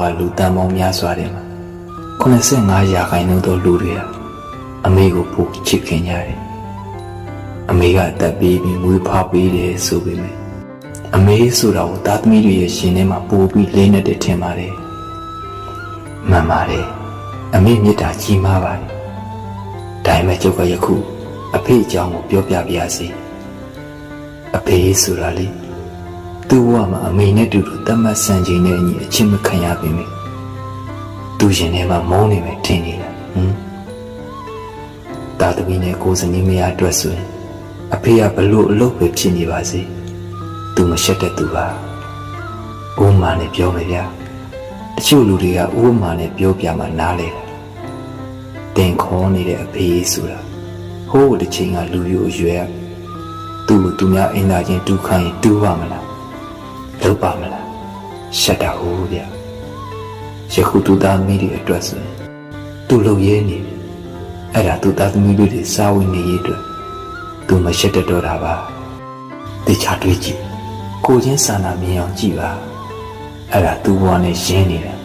ကလူတန်ပေါင်းများစွာတယ်မှာ85ရာခိုင်နှုန်းသောလူတွေဟာအမေကိုပိုချစ်ခင်ကြတယ်အမေကအသက်ပေးပြီးမွေးဖွားပေးတယ်ဆိုပေမဲ့အမေဆိုတာကိုသားသမီးတွေရဲ့ရှင်ထဲမှာပို့ပြီးလေးနဲ့တည်းထင်ပါတယ်မှန်ပါတယ်အမေမေတ္တာကြီးမားပါတယ်ဒါပေမဲ့ကျုပ်ကယခုအဖေအကြောင်းကိုပြောပြပါရစေအဖေဆိုတာလေ သူ့ဘဝမှာအမေနဲ့တူတူတတ်မှတ်ဆန်ချိန်နဲ့အညီအချင်းမခံရပေမဲ့သူရှင်ထဲမှာမုန်းနေမယ်ထင်နေတာဟမ်တာသမီနဲ့ကိုယ်စနေမရအတွက်ဆိုရင်အဖေကဘလို့အလုပ်ပဲဖြစ်နေပါစေသူမရှက်တဲ့သူပါဥမာနဲ့ပြောမယ်ဗျာတချို့လူတွေကဥမာနဲ့ပြောပြမှနားလေတယ်တင်ခေါ်နေတဲ့အဖေဆိုတာဟိုးတစ်ချိန်ကလူယူအရွယ်ကသူ့ကိုသူများအိမ်သာချင်းတူခိုင်းရင်တူပါမလား လုပ်ပါမလားရှက်တာဟုတ်ဗျယခုသူသားသမီးတွေအတွက်ဆိုရင်သူလုပ်ရဲနေပြီအဲ့ဒါသူသားသမီးတွေတွေစားဝင်နေရေးအတွက်သူမရှက်တတ်တော့တာပါတေချာတွေးကြည့်ကိုချင်းစာနာမြင်အောင်ကြည့်ပါအဲ့ဒါသူ့ဘဝနဲ့ရင်းနေတာ